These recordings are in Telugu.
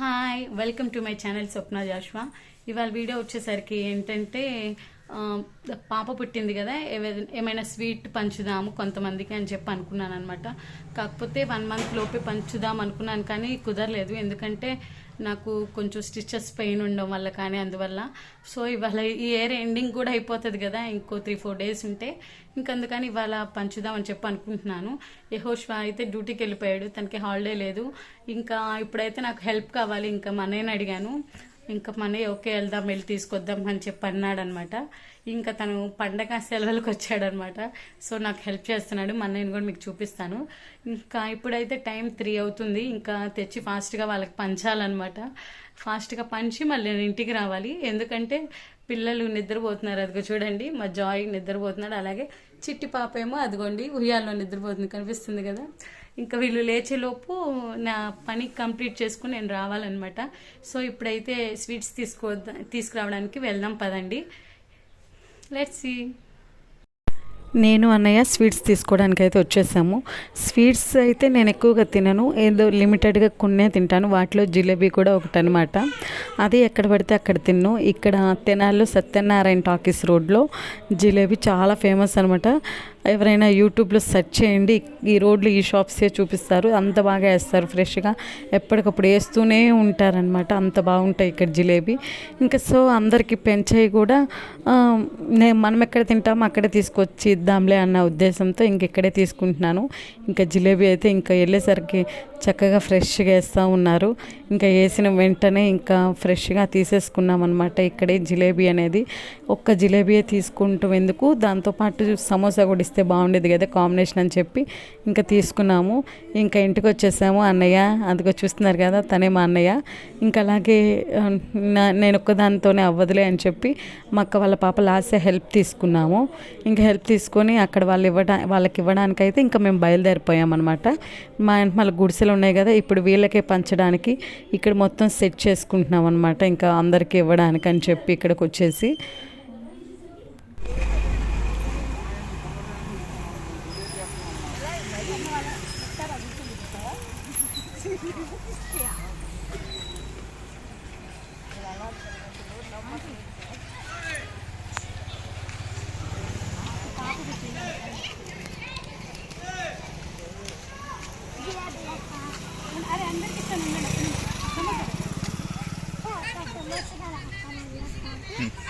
Hi welcome to my channel Swapna Joshua ఇవాళ వీడియో వచ్చేసరికి ఏంటంటే um, పాప పుట్టింది కదా ఏమైనా స్వీట్ పంచుదాము కొంతమందికి అని చెప్పి అనుకున్నాను అనమాట కాకపోతే వన్ మంత్ లోపే పంచుదాం అనుకున్నాను కానీ కుదరలేదు. ఎందుకంటే నాకు కొంచెం స్టిచెస్ పెయిన్ ఉండడం వల్ల కానీ అందువల్ల. సో ఇవాళ ఈ ఇయర్ ఎండింగ్ కూడా అయిపోతుంది కదా ఇంకో త్రీ ఫోర్ డేస్ ఉంటే. ఇంకందుకని ఇవాళ పంచుదామని చెప్పి అనుకుంటున్నాను. యహోష్వా అయితే డ్యూటీకి వెళ్ళిపోయాడు తనకి హాలిడే లేదు. ఇంకా ఇప్పుడైతే నాకు హెల్ప్ కావాలి ఇంకా మా అన్నయ్యని అడిగాను. ఇంకా మన ఓకే వెళ్దాం వెళ్ళి తీసుకొద్దాం అని చెప్పి అన్నాడు అనమాట ఇంకా తను పండగ సెలవులకు వచ్చాడనమాట. సో నాకు హెల్ప్ చేస్తున్నాడు మన నేను కూడా మీకు చూపిస్తాను. ఇంకా ఇప్పుడైతే టైం త్రీ అవుతుంది. ఇంకా తెచ్చి ఫాస్ట్గా వాళ్ళకి పంచాలన్నమాట ఫాస్ట్గా పంచి మళ్ళీ నేను ఇంటికి రావాలి. ఎందుకంటే పిల్లలు నిద్రపోతున్నారు. అదిగో చూడండి మా జాయ్ నిద్రపోతున్నాడు. అలాగే చిట్టి పాప ఏమో అదిగోండి ఉయ్యాల్లో నిద్రపోతుంది కనిపిస్తుంది కదా. ఇంకా వీళ్ళు లేచేలోపు నా పని కంప్లీట్ చేసుకుని నేను రావాలన్నమాట. సో ఇప్పుడైతే స్వీట్స్ తీసుకో తీసుకురావడానికి వెళ్దాం పదండి. లెట్స్ సీ నేను అన్నయ్య స్వీట్స్ తీసుకోవడానికి అయితే వచ్చేసాము. స్వీట్స్ అయితే నేను ఎక్కువగా తినను. ఏదో లిమిటెడ్గా కొన్నే తింటాను. వాటిలో జిలేబీ కూడా ఒకటి అనమాట అది ఎక్కడ పడితే అక్కడ తిన్ను. ఇక్కడ తెనాల్లో సత్యనారాయణ టాకీస్ రోడ్లో జిలేబీ చాలా ఫేమస్ అనమాట ఎవరైనా యూట్యూబ్లో సెర్చ్ చేయండి. ఈ రోడ్లు ఈ షాప్సే చూపిస్తారు. అంత బాగా వేస్తారు ఫ్రెష్గా. ఎప్పటికప్పుడు వేస్తూనే ఉంటారనమాట అంత బాగుంటాయి ఇక్కడ జిలేబీ. ఇంకా సో అందరికీ పెంచాయి కూడా నేను మనం ఎక్కడ తింటామో అక్కడే తీసుకొచ్చి ఇద్దాంలే అన్న ఉద్దేశంతో ఇంక ఇక్కడే తీసుకుంటున్నాను. ఇంకా జిలేబీ అయితే ఇంకా వెళ్ళేసరికి చక్కగా ఫ్రెష్గా వేస్తూ ఉన్నారు. ఇంకా వేసిన వెంటనే ఇంకా ఫ్రెష్గా తీసేసుకున్నాం అనమాట ఇక్కడే జిలేబీ అనేది. ఒక్క జిలేబీయే తీసుకుంటూ ఎందుకు? దాంతోపాటు సమోసా కూడా చేస్తే బాగుండేది కదా కాంబినేషన్ అని చెప్పి ఇంకా తీసుకున్నాము. ఇంకా ఇంటికి వచ్చేసాము అన్నయ్య. అందుకో చూస్తున్నారు కదా తనే మా అన్నయ్య. ఇంకా అలాగే నేను ఒక్కదానితోనే అవ్వదులే అని చెప్పి మా అక్క వాళ్ళ పాప లాస్ట్ హెల్ప్ తీసుకున్నాము. ఇంకా హెల్ప్ తీసుకొని అక్కడ వాళ్ళు ఇవ్వడా వాళ్ళకి ఇవ్వడానికి అయితే ఇంకా మేము బయలుదేరిపోయామన్నమాట. మా మళ్ళీ గుడిసెలు ఉన్నాయి కదా ఇప్పుడు వీళ్ళకే పంచడానికి ఇక్కడ మొత్తం సెట్ చేసుకుంటున్నాం అనమాట ఇంకా అందరికీ ఇవ్వడానికి అని చెప్పి ఇక్కడికి వచ్చేసి. Hmm.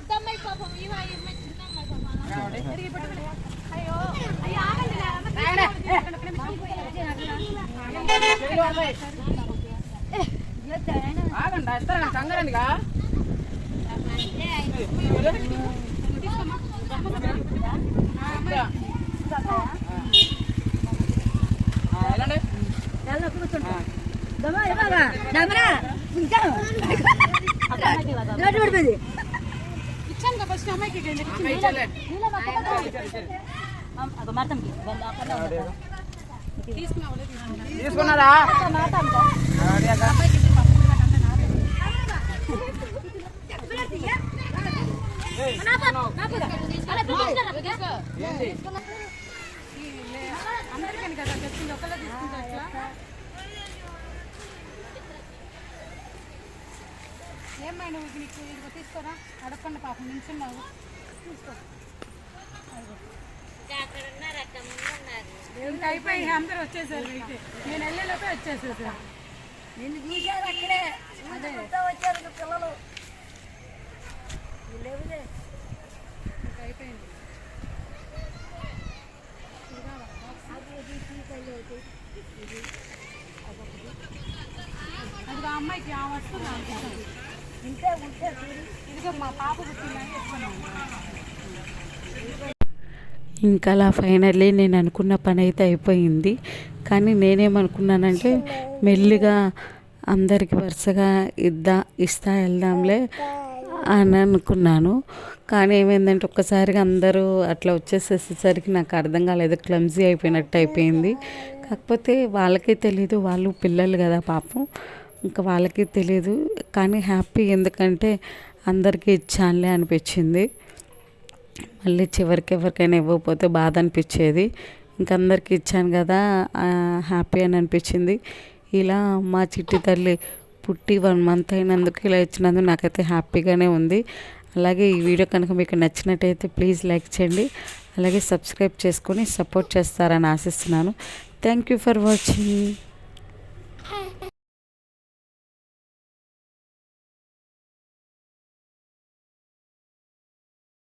పుట్టిన సంతోషంగా అందరూ తీసుకొచ్చి అరే ఇచ్చాను కదా. ఫస్ట్ అమ్మాయికి తీసుకున్నారా అందరికీ కదా చెప్పింది ఒకళ్ళే తీసుకుంటా అట్లా ఏమ్మా నువ్వు నీకు ఇదిగో తీసుకోరా? అడగకుండా పాపం నించున్నావు తీసుకో. అయిపోయి? అందరూ వచ్చేసారు అయితే నేను వెళ్ళేలోపే వచ్చేసేసారు నిన్ను చూశారు అక్కడే. వచ్చారు పిల్లలు. లేవులే. అయిపోయింది. అది ఇది, ఇది, ఇది, ఇది. అమ్మాయికి ఆ వస్తుంది ఇంకా అలా ఫైనల్లీ నేను అనుకున్న పని అయితే అయిపోయింది. కానీ నేనేమనుకున్నానంటే మెల్లిగా అందరికి వరుసగా ఇద్దా ఇస్తా వెళ్దాంలే అని అనుకున్నాను. కానీ ఏమైందంటే ఒక్కసారిగా అందరూ అట్లా వచ్చేసేసరికి నాకు అర్థం కాలేదు క్లమ్జీ అయిపోయినట్టు అయిపోయింది. కాకపోతే వాళ్ళకే తెలీదు వాళ్ళు పిల్లలు కదా పాపం. ఇంకా వాళ్ళకి తెలియదు కానీ హ్యాపీ ఎందుకంటే అందరికీ ఇచ్చానులే అనిపించింది. మళ్ళీ చివరికి ఎవరికైనా ఇవ్వకపోతే బాధ అనిపించేది. ఇంకా అందరికీ ఇచ్చాను కదా హ్యాపీ అని అనిపించింది. ఇలా మా చిట్టి తల్లి పుట్టి వన్ మంత్ అయినందుకు ఇలా ఇచ్చినందుకు నాకైతే హ్యాపీగానే ఉంది. అలాగే ఈ వీడియో కనుక మీకు నచ్చినట్టయితే ప్లీజ్ లైక్ చేయండి. అలాగే సబ్స్క్రైబ్ చేసుకొని సపోర్ట్ చేస్తారని ఆశిస్తున్నాను. Thank you for watching.